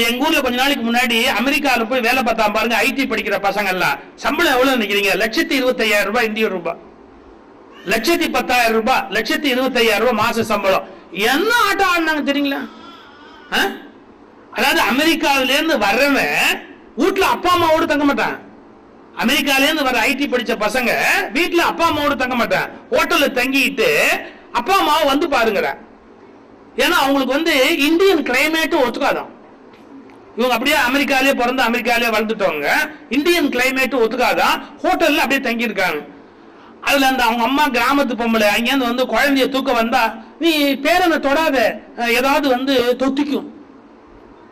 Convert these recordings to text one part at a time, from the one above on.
இப்ப எங்க ஊர்ல கொஞ்ச நாளைக்கு முன்னாடி அமெரிக்கால போய் வேலை பார்த்தா பாருங்க ஐடி படிக்கிற பசங்க எல்லாம் சம்பளம் எவ்வளவு நினைக்கிறீங்க? லட்சத்தி இருபத்தி ஐயாயிரம் ரூபாய் இந்திய ரூபாய். லட்சத்தி பத்தாயிரம் ரூபாய் லட்சத்தி இருபத்தி ஐயாயிரம் ரூபாய் மாச சம்பளம். என்ன ஆட்டம் ஆடினாங்க தெரியுங்களா? ஆ? அதாவது அமெரிக்காவில இருந்து வர்றவன் வீட்டுல அப்பா அம்மாவோட தங்க மாட்டான். அமெரிக்கால இருந்து வர ஐடி படிச்ச பசங்க வீட்டுல அப்பா அம்மாவோட தங்க மாட்டான். ஹோட்டல்ல தங்கிட்டு அப்பா அம்மாவை வந்து பாருங்கடா. ஏன்னா அவங்களுக்கு வந்து இந்தியன் கிளைமேட்டும் ஒத்துக்காதான் இவங்க அப்படியே அமெரிக்காலே பிறந்து அமெரிக்காலே வளர்ந்துட்டவங்க. இந்தியன் கிளைமேட் ஒத்துக்காதான் ஹோட்டல்ல அப்படியே தங்கியிருக்காங்க. அதுல அந்த அவங்க அம்மா கிராமத்து பொம்பளை அங்கேருந்து வந்து குழந்தைய தூக்க வந்தா நீ பேரனை தொடாத. ஏதாவது வந்து தொத்திக்கும்.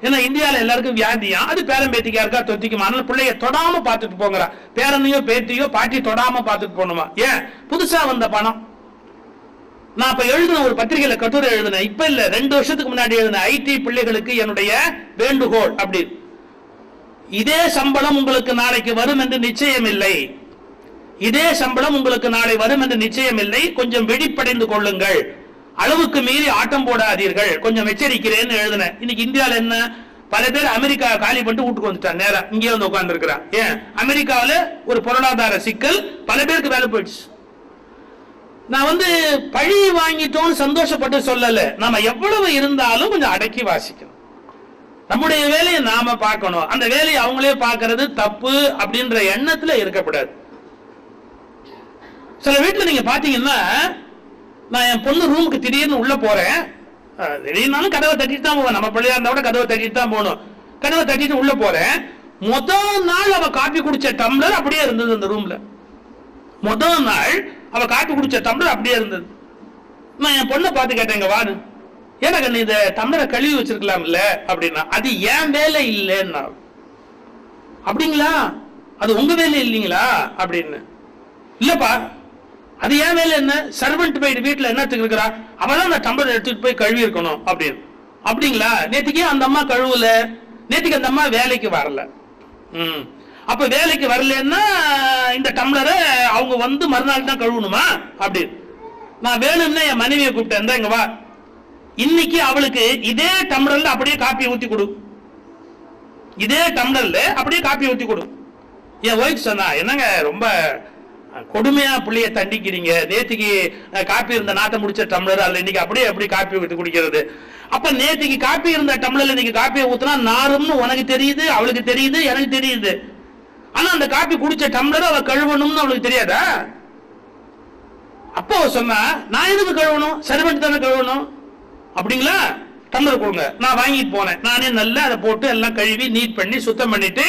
ஏன்னா இந்தியால எல்லாருக்கும் வியாதியா அது பேரன் பேத்திக்கா இருக்கா? தொத்திக்குமா. அதனால பிள்ளைய தொடாம பார்த்துட்டு போங்கிறா பேரனையோ பேத்தியோ பாட்டி தொடாம பார்த்துட்டு போகணுமா? ஏன்? புதுசா வந்த பணம். நான் இப்ப எழுதின ஒரு பத்திரிகையில கட்டுரை எழுதினேன். இப்ப இல்ல ரெண்டு வருஷத்துக்கு முன்னாடி எழுதின ஐடி பிள்ளைகளுக்கு என்னுடைய வேண்டுகோள் அப்படி. இதே சம்பளம் உங்களுக்கு நாளைக்கு வரும் என்று நிச்சயம் இல்லை இதே சம்பளம் உங்களுக்கு நாளை வரும் என்று நிச்சயம் இல்லை கொஞ்சம் வெடிப்படைந்து கொள்ளுங்கள். அளவுக்கு மீறி ஆட்டம் போடாதீர்கள். கொஞ்சம் எச்சரிக்கிறேன்னு எழுதினேன். இன்னைக்கு இந்தியாவில் என்ன? பல பேர் அமெரிக்கா காலி பண்ணிட்டு வீட்டுக்கு வந்துட்டான் நேரம் இங்கே வந்து உட்கார்ந்து ஏன்? அமெரிக்காவில் ஒரு பொருளாதார சிக்கல். பல பேருக்கு வேலை போயிடுச்சு. நான் வந்து பழி வாங்கிட்டோம்னு சந்தோஷப்பட்டு சொல்லல. நம்ம எவ்வளவு இருந்தாலும் கொஞ்சம் அடக்கி வாசிக்கணும். நம்முடைய வேலையை நாம பார்க்கணும். அந்த வேலையை அவங்களே பார்க்கறது தப்பு அப்படின்ற எண்ணத்துல இருக்கக்கூடாது. சில வீட்டில் நீங்க பாத்தீங்கன்னா நான் என் பொண்ணு ரூமுக்கு திடீர்னு உள்ள போறேன். திடீர்னாலும் கதவை தட்டிட்டு தான் போவேன். நம்ம பிள்ளையா இருந்தா கூட கதவை தட்டிட்டு தான் போகணும். கதவை தட்டிட்டு உள்ள போறேன். முதல் நாள் அவ காப்பி குடிச்ச டம்ளர் அப்படியே இருந்தது அந்த ரூம்ல முதல் நாள் அவ காப்பி குடிச்ச டம்ளர் அப்படியே இருந்தது. நான் என் பொண்ணை பார்த்து கேட்டேன் இங்க வாரு ஏன்னா கண்ணு இந்த டம்ளரை கழுவி வச்சிருக்கலாம்ல அப்படின்னா அது என் வேலை இல்லைன்னா அப்படிங்களா? அது உங்க வேலை இல்லைங்களா? அப்படின்னு. இல்லப்பா அது ஏன் வேலை என்ன? சர்வெண்ட் போயிட்டு வீட்டில் என்னத்துக்கு இருக்கிறா? அவதான் அந்த டம்ளர் எடுத்துட்டு போய் கழுவி இருக்கணும் அப்படின்னு. அப்படிங்களா? நேற்றுக்கே அந்த அம்மா கழுவல. நேற்றுக்கு அந்த அம்மா வேலைக்கு வரல. ம். அப்ப வேலைக்கு வரலன்னா இந்த டம்ளரை அவங்க வந்து மறுநாள் தான் கழுவணுமா? அப்படின்னு நான் வேணும்னா என் மனைவியை கூப்பிட்டேன். "இந்தா இங்க வா. இன்னைக்கு அவளுக்கு இதே டம்ளர்ல அப்படியே காப்பி ஊத்தி கொடு. இதே டம்ளர்ல அப்படியே காப்பி ஊத்தி கொடு. என் ஒய்ஃப் சொன்னா என்னங்க ரொம்ப கொடுமையா பிள்ளைய தண்டிக்கிறீங்க. நேத்துக்கு காப்பி இருந்த நாட்டை முடிச்ச டம்ளர் அதுல இன்னைக்கு அப்படியே எப்படி காப்பி ஊத்தி குடிக்கிறது? அப்ப நேத்துக்கு காப்பி இருந்த டம்ளர்ல இன்னைக்கு காப்பியை ஊத்துனா நாரும்னு உனக்கு தெரியுது அவளுக்கு தெரியுது எனக்கு தெரியுது. ஆனா அந்த காப்பி குடிச்ச டம்ளர் அவ கழுவணும்னு அவளுக்கு தெரியாதா? அப்போ சொன்னா நான் எதுக்கு கழுவணும்? சர்வெண்ட் தானே கழுவணும்? அப்படிங்களா? டம்ளர் கொடுங்க. நான் வாங்கிட்டு போனேன் நானே நல்லா அதை போட்டு எல்லாம் கழுவி நீட் பண்ணி சுத்தம் பண்ணிட்டு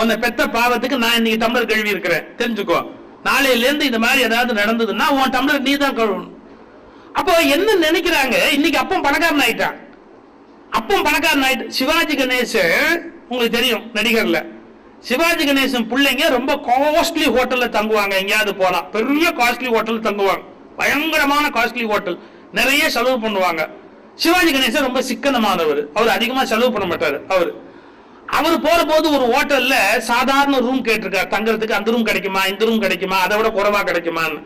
உன்னை பெத்த பாவத்துக்கு நான் இன்னைக்கு டம்ளர் கழுவி இருக்கிறேன். தெரிஞ்சுக்கோ. நாளையில இருந்து இந்த மாதிரி ஏதாவது நடந்ததுன்னா உன் டம்ளர் நீ தான் கழுவணும். அப்போ என்ன நினைக்கிறாங்க? இன்னைக்கு அப்பம் பணக்காரன் ஆயிட்டான். அப்பம் பணக்காரன் ஆயிட்டு சிவாஜி கணேசன் உங்களுக்கு தெரியும் நடிகர்ல. சிவாஜி கணேசன் பிள்ளைங்க ரொம்ப காஸ்ட்லி ஹோட்டலில் தங்குவாங்க. எங்கேயாவது போகலாம் பெரிய காஸ்ட்லி ஹோட்டல் தங்குவாங்க. பயங்கரமான காஸ்ட்லி ஹோட்டல் நிறைய செலவு பண்ணுவாங்க. சிவாஜி கணேசன் ரொம்ப சிக்கனமானவர். அவர் அதிகமாக செலவு பண்ண மாட்டார். அவர். அவர் போற போது ஒரு ஹோட்டல்ல சாதாரண ரூம் கேட்டிருக்காரு. தங்குறதுக்கு அந்த ரூம் கிடைக்குமா? இந்த ரூம் கிடைக்குமா? அதை விட குறைவா கிடைக்குமான்னு.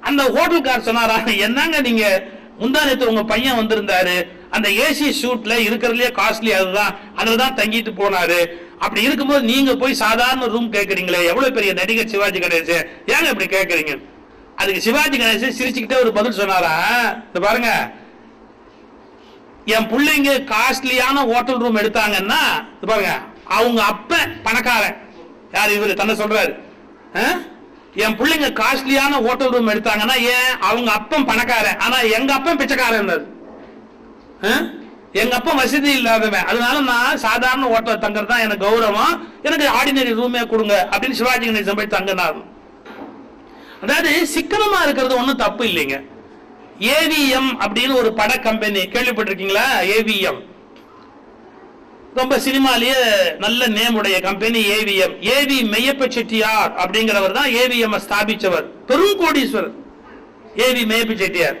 அந்த ஹோட்டல்கார் சொன்னாரா என்னங்க நீங்க? முந்தா நேத்து உங்க பையன் வந்திருந்தாரு. அந்த ஏசி ஷூட்ல இருக்கிறதுலயே காஸ்ட்லி அதுதான். அதுல தான் தங்கிட்டு போனாரு. அப்படி இருக்கும்போது நீங்க போய் சாதாரண ரூம் கேட்கறீங்களே எவ்வளவு பெரிய நடிகர் சிவாஜி கணேசன் ஏங்க இப்படி கேட்கறீங்க அதுக்கு சிவாஜி கணேசன் சிரிச்சுக்கிட்டே ஒரு பதில் சொன்னாரா? இந்த பாருங்க. என் பிள்ளைங்க காஸ்ட்லியான ஹோட்டல் ரூம் எடுத்தாங்கன்னா இது பாருங்க அவங்க அப்ப பணக்காரன். யார் இவர்? தன்னை சொல்றாரு. ஆ? என் பிள்ளைங்க காஸ்ட்லியான ஹோட்டல் ரூம் எடுத்தாங்கன்னா ஏன்? அவங்க அப்பன் பணக்காரன். ஆனா எங்க அப்பன் பிச்சைக்காரன். ஆ? எங்க அப்பா வசதி இல்லாதவன். அதனால நான் சாதாரண ஓட்டல தங்குறது தான். எனக்கு கௌரவம். எனக்கு ஆர்டினரி ரூமே கொடுங்க. அப்படின்னு சிவாஜி கணேசன் போய் தங்கினார். அதாவது சிக்கனமா இருக்கிறது ஒன்றும் தப்பு இல்லைங்க. ஏவிஎம் அப்படின்னு ஒரு பட கம்பெனி கேள்விப்பட்டிருக்கீங்களா? ஏவிஎம் ரொம்ப சினிமாலேயே நல்ல நேம் உடைய company AVM AV Meiyappa Chettiar அப்படிங்கிறவர் தான் ஏவிஎம் ஸ்தாபிச்சவர். பெரும் கோடீஸ்வரர் ஏவி மெய்யப்ப செட்டியார்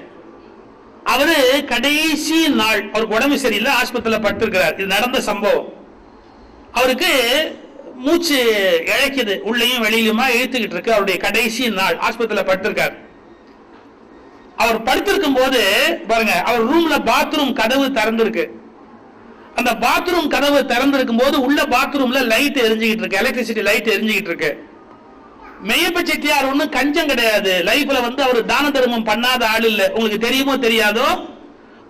அவரு கடைசி நாள் அவருக்கு உடம்பு சரியில்லை ஆஸ்பத்திரியில படுத்திருக்கிறார். இது நடந்த சம்பவம். அவருக்கு மூச்சு இழைக்குது. உள்ளேயும் வெளியிலுமா இழுத்துக்கிட்டு இருக்கு. அவருடைய கடைசி நாள் ஆஸ்பத்திரியில படுத்திருக்கார். அவர் படுத்திருக்கும் போது பாருங்க அவர் ரூம்ல பாத்ரூம் கதவு திறந்திருக்கு. அந்த பாத்ரூம் கதவு திறந்திருக்கும் போது உள்ள பாத்ரூம்ல லைட் எரிஞ்சுக்கிட்டு இருக்கு. எலக்ட்ரிசிட்டி லைட் எரிஞ்சுக்கிட்டு இருக்கு. மெய்யப்ப செட்டியார் ஒண்ணும் கஞ்சம் கிடையாது. லைஃப்ல வந்து அவர் தான தர்மம் பண்ணாத ஆள் இல்ல. உங்களுக்கு தெரியுமோ தெரியாதோ?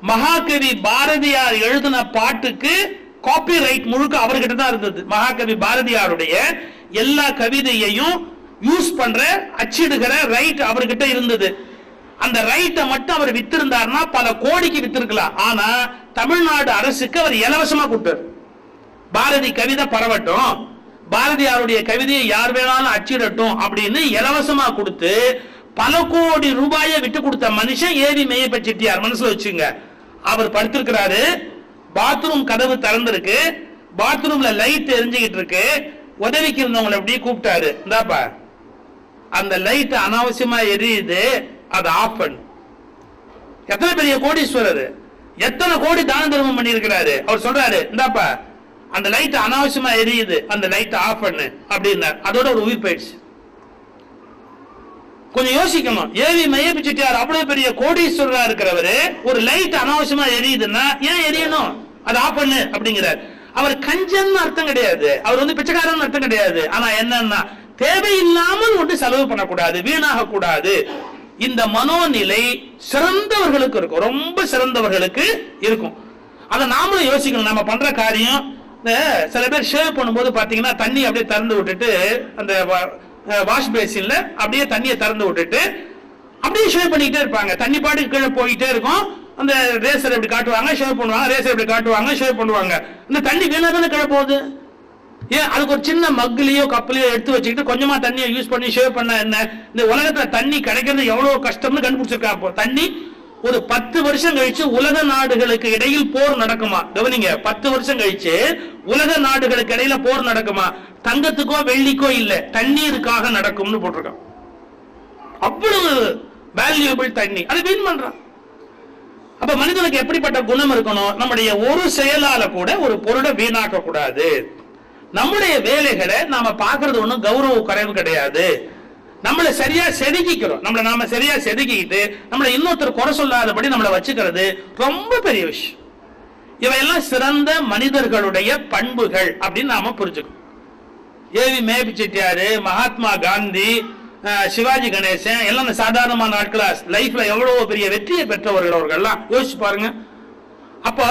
மகாகவி பாரதியார் எழுதின பாட்டுக்கு காப்பி ரைட் முழுக்க அவர்கிட்ட தான் இருந்தது. மகாகவி பாரதியாருடைய எல்லா கவிதையையும் யூஸ் பண்ற அச்சிடுகிற ரைட் அவர்கிட்ட இருந்தது. அந்த ரைட்டை மட்டும் அவர் வித்திருந்தார்னா பல கோடிக்கு வித்திருக்கலாம். ஆனா தமிழ்நாடு அரசுக்கு அவர் இலவசமா கொடுத்தார். பாரதி கவிதை பரவட்டும். பாரதியாருடைய கவிதையை யார் வேணாலும் அச்சிடட்டும் அப்படின்னு இலவசமா கொடுத்து பல கோடி ரூபாயை விட்டு கொடுத்த மனுஷன் ஏவி மேயப்ப செட்டியார் மனசுல வச்சுங்க. அவர் படுத்திருக்கிறாரு. பாத்ரூம் கதவு திறந்திருக்கு. பாத்ரூம்ல லைட் எரிஞ்சுக்கிட்டு இருக்கு. உதவிக்கு இருந்தவங்களை அப்படியே கூப்பிட்டாரு. இந்தாப்பா. அந்த லைட் அனாவசியமா எரியுது. அதை ஆஃப் பண்ணு. எத்தனை பெரிய கோடீஸ்வரர். எத்தனை கோடி தான தர்மம் பண்ணியிருக்கிறாரு. அவர் சொல்றாரு இந்தாப்பா. அந்த லைட் அனாவசியமா எரியுது அந்த லைட் ஆஃப் பண்ணு அப்படின்னார். அதோட ஒரு உயிர் போயிடுச்சு. கொஞ்சம் யோசிக்கணும். ஏவி மையப்பி செட்டியார் அவ்வளவு பெரிய கோடீஸ்வரரா இருக்கிறவரு ஒரு லைட் அனாவசியமா எரியுதுன்னா ஏன் எரியணும்? அதை ஆஃப் பண்ணு அப்படிங்கிறார். அவர் கஞ்சன் அர்த்தம் கிடையாது. அவர் வந்து பிச்சைக்காரன் அர்த்தம் கிடையாது. ஆனா என்னன்னா தேவையில்லாமல் ஒன்று செலவு பண்ணக்கூடாது வீணாக கூடாது இந்த மனோநிலை சிறந்தவர்களுக்கு இருக்கும். ரொம்ப சிறந்தவர்களுக்கு இருக்கும். அதை நாமளும் யோசிக்கணும். நம்ம பண்ற காரியம் சில பேர் ஷேவ் பண்ணும்போது பார்த்தீங்கன்னா தண்ணி அப்படியே திறந்து விட்டுட்டு அந்த வாஷ் பேசின்ல அப்படியே தண்ணியை திறந்து விட்டுட்டு அப்படியே ஷேவ் பண்ணிக்கிட்டே இருப்பாங்க. தண்ணி பாட்டுக்கு கீழே போயிட்டே இருக்கும். அந்த ரேசர் எப்படி காட்டுவாங்க ஷேவ் பண்ணுவாங்க ரேசர் எப்படி காட்டுவாங்க ஷேவ் பண்ணுவாங்க. இந்த தண்ணி வீணா தானே கீழே போகுது? ஏன்? அதுக்கு ஒரு சின்ன மக்லையோ கப்பலையோ எடுத்து வச்சுக்கிட்டு கொஞ்சமா தண்ணியை யூஸ் பண்ணி ஷேவ் பண்ண என்ன? இந்த உலகத்துல தண்ணி கிடைக்கிறது எவ்வளவு கஷ்டம்னு கண்டுபிடிச்சிருக்காங்க தண்ணி ஒரு பத்து வருஷம் கழிச்சு உலக நாடுகளுக்கு இடையில் போர் நடக்குமா? கவனிங்க பத்து வருஷம் கழிச்சு உலக நாடுகளுக்கு இடையில போர் நடக்குமா? தங்கத்துக்கோ வெள்ளிக்கோ இல்ல தண்ணீருக்காக நடக்கும்னு போட்டிருக்கான். அவ்வளவு வேல்யூபிள் தண்ணி. அதை வீண் பண்றான். அப்ப மனிதனுக்கு எப்படிப்பட்ட குணம் இருக்கணும்? நம்முடைய ஒரு செயலால கூட ஒரு பொருளை வீணாக்க கூடாது நம்முடைய வேலைகளை நாம பாக்குறது ஒண்ணும் கௌரவ குறைவு கிடையாது. நம்மளை சரியா செதுக்கிக்கிறோம். நம்மளை நாம சரியா செதுக்கிட்டு நம்மளை இன்னொருத்தர் குறை சொல்லாதபடி நம்மளை வச்சுக்கிறது ரொம்ப பெரிய விஷயம். இவையெல்லாம் சிறந்த மனிதர்களுடைய பண்புகள் அப்படின்னு நாம புரிஞ்சுக்கணும். ஏவி மேபி செட்டியாரு மகாத்மா காந்தி சிவாஜி கணேசன் எல்லாம் இந்த சாதாரணமான ஆட்களா லைஃப்ல எவ்வளவு பெரிய வெற்றியை பெற்றவர்கள் அவர்கள்லாம். யோசிச்சு பாருங்க. அப்ப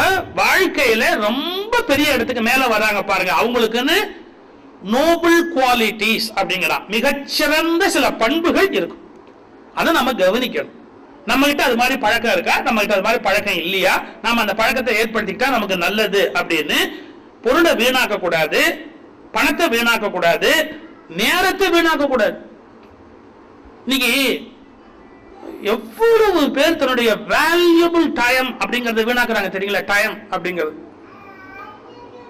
வாழ்க்கையில ரொம்ப பெரிய இடத்துக்கு மேல வராங்க பாருங்க. அவங்களுக்குன்னு நோபிள் குவாலிட்டிஸ் அப்படிங்கிறான். மிகச்சிறந்த சில பண்புகள் இருக்கும். அதை நம்ம கவனிக்கணும். நம்ம கிட்ட அது மாதிரி பழக்கம் இருக்கா? நம்ம கிட்ட அது மாதிரி பழக்கம் இல்லையா? நாம அந்த பழக்கத்தை ஏற்படுத்திக்கிட்டா நமக்கு நல்லது அப்படின்னு பொருளை வீணாக்க கூடாது பணத்தை வீணாக்க கூடாது நேரத்தை வீணாக்க கூடாது. இன்னைக்கு எவ்வளவு பேர் தன்னுடைய வேல்யூபிள் டைம் அப்படிங்கறத வீணாக்குறாங்க தெரியுங்களா? டைம் அப்படிங்கிறது.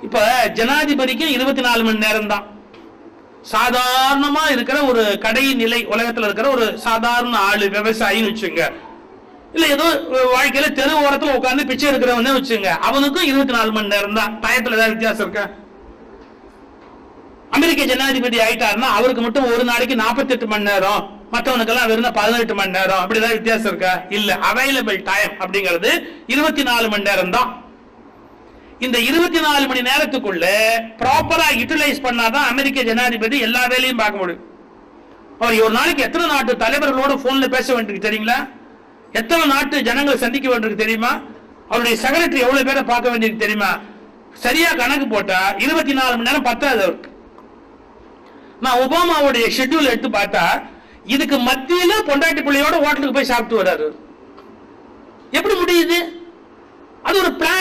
இப்ப ஜனாதிபதிக்கு இருபத்தி நாலு மணி நேரம் தான் சாதாரணமா இருக்கிற ஒரு கடை நிலை உலகத்துல இருக்கிற ஒரு சாதாரண ஆளு விவசாயின்னு வச்சுங்க. இல்ல ஏதோ வாழ்க்கையில தெரு ஓரத்துல உட்காந்து பிச்சை இருக்கிறவனே வச்சுங்க. அவனுக்கும் இருபத்தி நாலு மணி நேரம் தான் டயத்துல ஏதாவது வித்தியாசம் இருக்க? அமெரிக்க ஜனாதிபதி ஆயிட்டாருன்னா அவருக்கு மட்டும் ஒரு நாளைக்கு 48 மணி நேரம். மற்றவனுக்கெல்லாம் வெறும் பதினெட்டு மணி நேரம். அப்படி ஏதாவது வித்தியாசம் இருக்கா? இல்ல அவைலபிள் டைம் அப்படிங்கிறது இருபத்தி நாலு மணி நேரம் தான் இந்த இருபத்தி நாலு மணி நேரத்துக்குள்ள ப்ராப்பரா யூட்டிலைஸ் பண்ணாதான் அமெரிக்க ஜனாதிபதி எல்லா வேலையும் பார்க்க முடியும். அவர் ஒரு நாளைக்கு எத்தனை நாட்டு தலைவர்களோட போன்ல பேச வேண்டியிருக்கு தெரியுங்களா? எத்தனை நாட்டு ஜனங்களை சந்திக்க வேண்டியிருக்கு தெரியுமா? அவருடைய செக்ரட்டரி எவ்வளவு பேரை பார்க்க வேண்டியிருக்கு தெரியுமா? சரியா கணக்கு போட்டா இருபத்தி நாலு மணி நேரம் பத்தாது அவருக்கு. நான் ஒபாமாவுடைய ஷெட்யூல் எடுத்து பார்த்தா இதுக்கு மத்தியில பொண்டாட்டி பிள்ளையோட ஹோட்டலுக்கு போய் சாப்பிட்டு வர்றாரு. எப்படி முடியுது?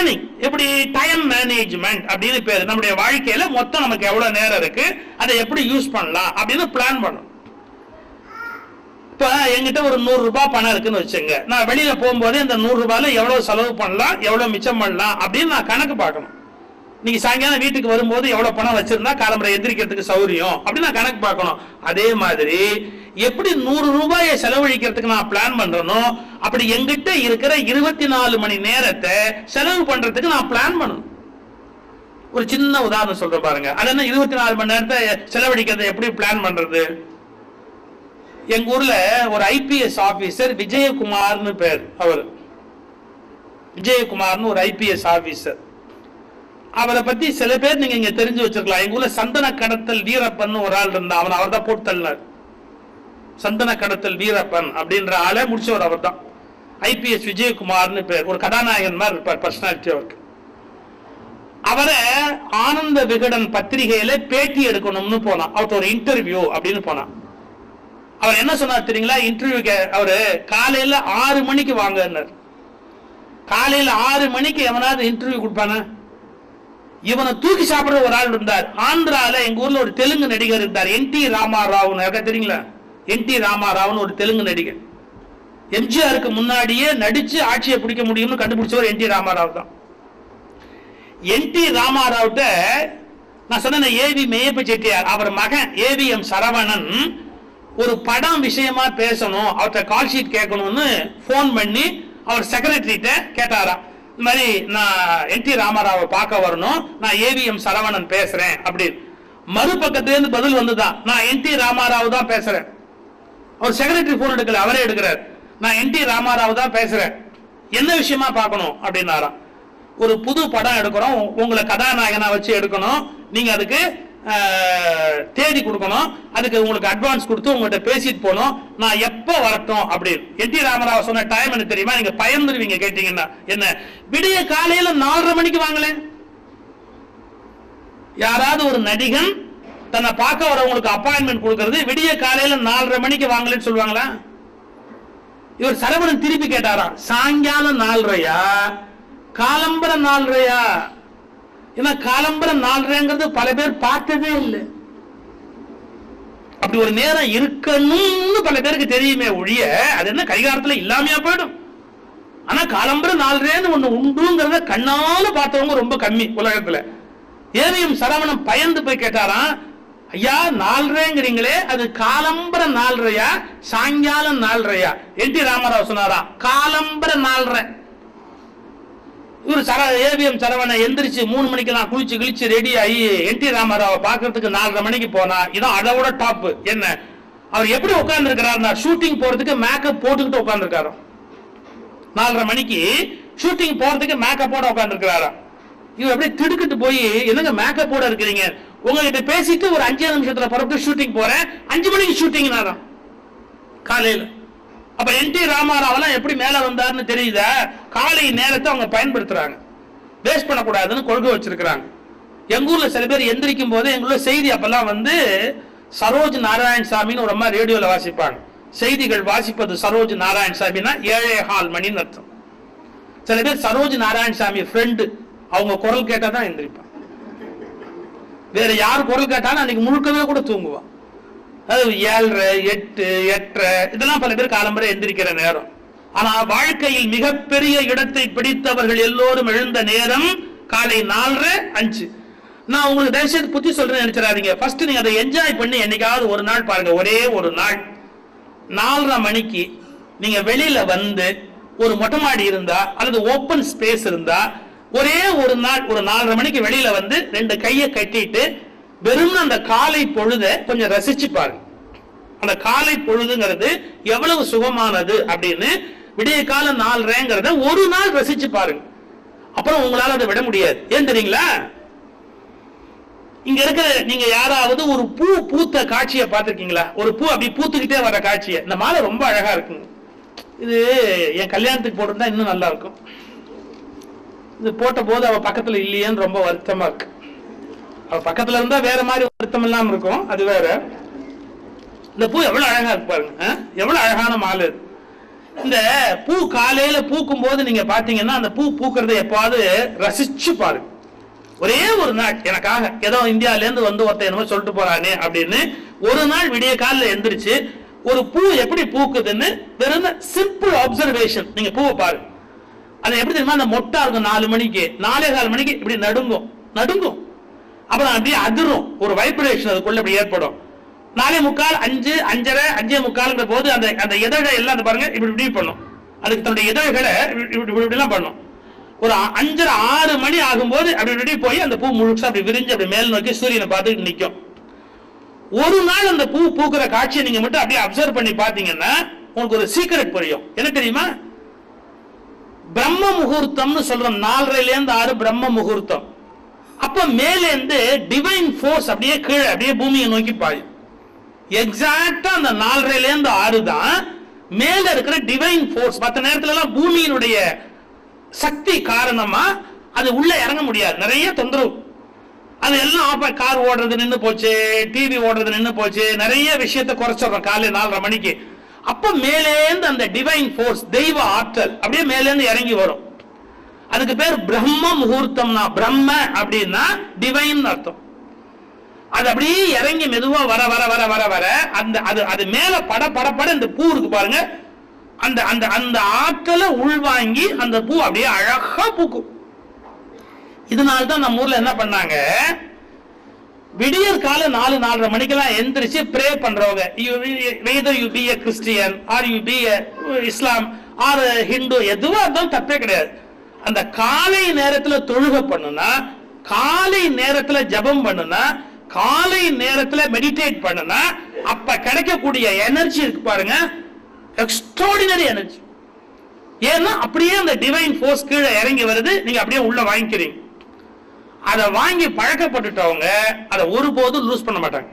பிளானிங் எப்படி டைம் மேனேஜ்மெண்ட் அப்படின்னு பேர். நம்முடைய வாழ்க்கையில மொத்தம் நமக்கு எவ்வளவு நேரம் இருக்கு? அதை எப்படி யூஸ் பண்ணலாம்? அப்படின்னு பிளான் பண்ணணும். இப்போ என்கிட்ட ஒரு நூறு ரூபாய் பணம் இருக்குன்னு வச்சுங்க நான் வெளியில போகும்போது இந்த நூறு ரூபாயில எவ்வளவு செலவு பண்ணலாம்? எவ்வளவு மிச்சம் பண்ணலாம்? அப்படின்னு நான் கணக்கு பார்க்கணும். நீங்க சாயங்காலம் வீட்டுக்கு வரும்போது எவ்வளவு பணம் வச்சிருந்தா காலம்பரை எந்திரிக்கிறதுக்கு சௌரியம்? அப்படின்னு நான் கணக்கு பார்க்கணும். அதே மாதிரி எப்படி நூறு ரூபாயை செலவழிக்கிறதுக்கு நான் பிளான் பண்றேனோ அப்படி எங்கிட்ட இருக்கிற இருபத்தி நாலு மணி நேரத்தை செலவு பண்றதுக்கு நான் பிளான் பண்ணணும். ஒரு சின்ன உதாரணம் சொல்ற பாருங்க. அது என்ன இருபத்தி நாலு மணி நேரத்தை செலவழிக்கிறது எப்படி பிளான் பண்றது? எங்க ஊர்ல ஒரு ஐபிஎஸ் ஆபீசர் விஜயகுமார்னு பேர் அவர். விஜயகுமார்னு ஒரு ஐபிஎஸ் ஆபீசர் அவரை பத்தி சில பேர் நீங்க இங்க தெரிஞ்சு வச்சிருக்கலாம். எங்க ஊர்ல சந்தன கடத்தல் வீரப்பன் ஒரு ஆள் இருந்தா அவன் அவர் தான் போட்டு தள்ளினார். சந்தன கடத்தல் வீரப்பன் அப்படின்ற ஆளே முடிச்சவர் அவர் தான் ஐபிஎஸ் விஜயகுமார்னு பேர். ஒரு கதாநாயகன் மாதிரி இருப்பார் பர்சனாலிட்டி அவருக்கு. அவரை ஆனந்த விகடன் பத்திரிகையில பேட்டி எடுக்கணும்னு போனான். அவர்கிட்ட ஒரு இன்டர்வியூ அப்படின்னு போனான். அவர் என்ன சொன்னார் தெரியுங்களா? இன்டர்வியூக்கு அவரு காலையில ஆறு மணிக்கு வாங்கன்னார். காலையில ஆறு மணிக்கு எவனாவது இன்டர்வியூ கொடுப்பானா? இவனை தூக்கி சாப்பிடுற ஒரு ஆள் இருந்தார். ஆந்திரால எங்க ஊர்ல ஒரு தெலுங்கு நடிகர் இருந்தார். என் டி ராமாராவ் தெரியுங்களா? என் டி ராமாராவ்னு ஒரு தெலுங்கு நடிகர். எம்ஜிஆருக்கு முன்னாடியே நடிச்சு ஆட்சியை பிடிக்க முடியும்னு கண்டுபிடிச்சவர் என் டி ராமாராவ் தான். என் டி ராமாராவ்கிட்ட நான் சொன்ன ஏவி மேயப்ப செட்டியார் அவர் மகன் ஏவிஎம் சரவணன் ஒரு படம் விஷயமா பேசணும் அவர்கிட்ட கால் ஷீட் கேட்கணும்னு ஃபோன் பண்ணி அவர் செக்ரட்டரிட்ட கேட்டாராம். இந்த மாதிரி நான் என் டி ராமாராவை பார்க்க வரணும் நான் ஏவிஎம் சரவணன் பேசுறேன் அப்படின்னு. மறுபக்கத்துலேருந்து பதில் வந்துதான். நான் என் டி ராமாராவ் தான் பேசுறேன். அவர் செக்ரட்டரி போன் எடுக்கல அவரே எடுக்கிறார். நான் என் டி ராமாராவ் தான் பேசுறேன். என்ன விஷயமா பார்க்கணும் அப்படின்னாராம். ஒரு புது படம் எடுக்கிறோம் உங்களை கதாநாயகனா வச்சு எடுக்கணும். நீங்க அதுக்கு தேதி கொடுக்கணும். அதுக்கு உங்களுக்கு அட்வான்ஸ் கொடுத்து உங்கள்கிட்ட பேசிட்டு போகணும். நான் எப்போ வரட்டும் அப்படின்னு. என் டி ராமராவ் சொன்ன டைம் எனக்கு தெரியுமா? நீங்க பயந்துருவீங்க கேட்டீங்கன்னா. என்ன? விடிய காலையில நாலரை மணிக்கு வாங்களேன். யாராவது ஒரு நடிகன் தன்னை பார்க்க வரவங்களுக்கு அப்பாயின்மெண்ட் கொடுக்கறது விடிய காலையில நாலரை மணிக்கு வாங்கலன்னு சொல்லுவாங்களா? இவர் சரவணன் திருப்பி கேட்டாராம் சாயங்காலம் நாலரையா? காலம்பர நாலரையா? ஏன்னா காலம்பர நாலரைங்கிறது பல பேர் பார்த்ததே இல்லை. அப்படி ஒரு நேரம் இருக்கணும்னு பல பேருக்கு தெரியுமே ஒழிய அது என்ன கைகாரத்துல இல்லாமையா போயிடும். ஆனா காலம்பர நாலரேன்னு ஒண்ணு உண்டுங்கிறத கண்ணால பார்த்தவங்க ரொம்ப கம்மி உலகத்துல. ஏனையும் சரவணன் பயந்து போய் கேட்டாராம் ஐயா நாலரைங்கிறீங்களே அது காலம்பர நாலரையா சாயங்காலம் நாலரையா? என் டி ராமராவ் சொன்னாரா காலம்பர நாலரை. இவர் சர ஏவிஎம் சரவணை எந்திரிச்சு மூணு மணிக்கெல்லாம் குளிச்சு கிழிச்சு ரெடி ஆகி என் டி ராமராவை பார்க்கறதுக்கு நாலரை மணிக்கு போனா இதான் அதோட டாப் என்ன? அவர் எப்படி உட்கார்ந்துருக்கிறாருன்னா ஷூட்டிங் போறதுக்கு மேக்கப் போட்டுக்கிட்டு உட்காந்துருக்காரு நாலரை மணிக்கு ஷூட்டிங் போறதுக்கு மேக்கப்போட உட்காந்துருக்கிறாரா இவர் அப்படியே திடுக்கிட்டு போய் என்னங்க மேக்கப்போட இருக்கிறீங்க? உங்ககிட்ட பேசிட்டு ஒரு அஞ்சு நிமிஷத்துல புறப்பட்டு ஷூட்டிங் போறேன். அஞ்சு மணிக்கு ஷூட்டிங் நேரம். காலையில. அப்ப என் டி ராமாராவெல்லாம் எப்படி மேல வந்தாருன்னு தெரியுதா? காலை நேரத்தை அவங்க பயன்படுத்துறாங்க. வேஸ்ட் பண்ணக்கூடாதுன்னு கொள்கை வச்சிருக்கிறாங்க. எங்க ஊர்ல சில பேர் எந்திரிக்கும் போது எங்க செய்தி அப்பெல்லாம் வந்து சரோஜ் நாராயணசாமின்னு ஒரு அம்மா ரேடியோல வாசிப்பாங்க. செய்திகள் வாசிப்பது சரோஜ் நாராயணசாமினா ஏழே ஹால் மணின்னு அர்த்தம். சில பேர் சரோஜ் நாராயணசாமி ஃப்ரெண்டு அவங்க குரல் கேட்டால் தான் எந்திரிப்பாங்க. வேற யார் குரல் கேட்டாலும் அன்னைக்கு முழுக்கவே கூட தூங்குவான் அது ஏழரை எட்டு எட்டரை இதெல்லாம் பல பேர் காலம்பரை எந்திரிக்கிற நேரம். ஆனா வாழ்க்கையில் மிகப்பெரிய இடத்தை பிடித்தவர்கள் எல்லோரும் எழுந்த நேரம் காலை நாலரை அஞ்சு. நான் உங்களுக்கு தயவுசெய்து புத்தி சொல்றேன்னு நினைச்சிடாதீங்க. ஃபர்ஸ்ட் நீங்க அதை என்ஜாய் பண்ணி என்னைக்காவது ஒரு நாள் பாருங்க. ஒரே ஒரு நாள். நாலரை மணிக்கு நீங்க வெளியில வந்து ஒரு மொட்டை மாடி இருந்தா அல்லது ஓப்பன் ஸ்பேஸ் இருந்தா ஒரே ஒரு நாள் ஒரு நாலரை மணிக்கு வெளியில வந்து ரெண்டு கையை கட்டிட்டு வெறும் அந்த காலை பொழுத கொஞ்சம் ரசிச்சு பாருங்க. அந்த காலை பொழுதுங்கிறது எவ்வளவு சுகமானது அப்படின்னு விடிய கால நாலரைங்கிறத ஒரு நாள் ரசிச்சு பாருங்க. அப்புறம் உங்களால அதை விட முடியாது. ஏன் தெரியுங்களா? இங்க இருக்கிற நீங்க யாராவது ஒரு பூ பூத்த காட்சியை பார்த்திருக்கீங்களா? ஒரு பூ அப்படி பூத்துக்கிட்டே வர காட்சியை. இந்த மாலை ரொம்ப அழகா இருக்குங்க. இது என் கல்யாணத்துக்கு போட்டிருந்தா இன்னும் நல்லா இருக்கும். இது போட்ட போது அவள் பக்கத்தில் இல்லையேன்னு ரொம்ப வருத்தமாக இருக்கு. அவள் பக்கத்தில் இருந்தால் வேற மாதிரி வருத்தம் இல்லாமல் இருக்கும். அது வேற. இந்த பூ எவ்வளோ அழகாக இருக்கு பாருங்க. எவ்வளோ அழகான மாலை இது. இந்த பூ காலையில பூக்கும் போது நீங்க பாத்தீங்கன்னா அந்த பூ பூக்கிறத எப்பாவது ரசிச்சு பாருங்க. ஒரே ஒரு நாள் எனக்காக ஏதோ இந்தியால இருந்து வந்து ஒருத்த என்னமோ சொல்லிட்டு போறானே அப்படின்னு ஒரு நாள் விடிய காலில் எந்திரிச்சு ஒரு பூ எப்படி பூக்குதுன்னு வெறும் சிம்பிள் அப்சர்வேஷன் நீங்க பூவை பாருங்க. அது எப்படி தெரியுமா? அந்த மொட்டா இருக்கும் நாலு மணிக்கு. நாலே கால் மணிக்கு இப்படி நடுங்கும். நடுங்கும். அப்புறம் அப்படியே அதிரும். ஒரு வைப்ரேஷன் அதுக்குள்ள இப்படி ஏற்படும். நாலே முக்கால் அஞ்சு அஞ்சரை அஞ்சே முக்கால்ங்கிற போது அந்த அந்த இதழை எல்லாம் அந்த பாருங்க இப்படி இப்படி பண்ணும். அதுக்கு தன்னுடைய இதழ்களை இப்படி இப்படி இப்படிலாம் பண்ணும். ஒரு அஞ்சரை ஆறு மணி ஆகும்போது அப்படி இப்படி போய் அந்த பூ முழுசா அப்படி விரிஞ்சு அப்படி மேல் நோக்கி சூரியனை பார்த்துட்டு நிற்கும் ஒரு நாள் அந்த பூ பூக்கிற காட்சியை நீங்க மட்டும் அப்படியே அப்சர்வ் பண்ணி பாத்தீங்கன்னா உங்களுக்கு ஒரு சீக்கிரட் புரியும். என்ன தெரியுமா? பிரம்ம முகூர்த்தம்னு சொல்றோம். நாலரைலேருந்து ஆறு பிரம்ம முகூர்த்தம். அப்ப மேலேருந்து டிவைன் ஃபோர்ஸ் அப்படியே கீழே அப்படியே பூமியை நோக்கி பாயும். எக்ஸாக்டா அந்த நாலரைலேருந்து ஆறு தான் மேல இருக்கிற டிவைன் ஃபோர்ஸ் மற்ற நேரத்துல எல்லாம் பூமியினுடைய சக்தி காரணமா அது உள்ள இறங்க முடியாது. நிறைய தொந்தரவு. அது எல்லாம் ஆப்ப கார் ஓடுறது நின்று போச்சு டிவி ஓடுறது நின்று போச்சு நிறைய விஷயத்தை குறைச்சிடுறோம். காலையில் நாலரை மணிக்கு. அப்ப மேலேந்து அந்த டிவைன் ஃபோர்ஸ் தெய்வ ஆற்றல் அப்படியே மேலேந்து இறங்கி வரும். அதுக்கு பேர் பிரம்ம முகூர்த்தம்னா பிரம்ம அப்படின்னா டிவைன் அர்த்தம். அது அப்படியே இறங்கி மெதுவா வர வர வர வர வர அந்த அது அது மேல பட பட பட இந்த பூ இருக்கு பாருங்க. அந்த அந்த அந்த ஆற்றலை உள்வாங்கி அந்த பூ அப்படியே அழகா பூக்கும். இதனால தான் நம்ம ஊர்ல என்ன பண்ணாங்க? விடியற் கால நாலு நாலரை மணிக்கெல்லாம் எந்திரிச்சு ப்ரே பண்றவங்க. Whether you be a Christian or you be a Islam or Hindu எதுவா இருந்தாலும் தப்பே கிடையாது. அந்த காலை நேரத்துல தொழுக பண்ணுனா காலை நேரத்துல ஜெபம் பண்ணுனா காலை நேரத்துல மெடிடேட் பண்ணுனா அப்ப கிடைக்கக்கூடிய எனர்ஜி இருக்கு பாருங்க. எக்ஸ்ட்ராடினரி எனர்ஜி ஏன்னா அப்படியே அந்த டிவைன் ஃபோர்ஸ் கீழே இறங்கி வருது. நீங்க அப்படியே உள்ள வாங்கிக்கிறீங்க. அதை வாங்கி பழக்கப்பட்டுட்டவங்க அதை ஒருபோதும் லூஸ் பண்ண மாட்டாங்க.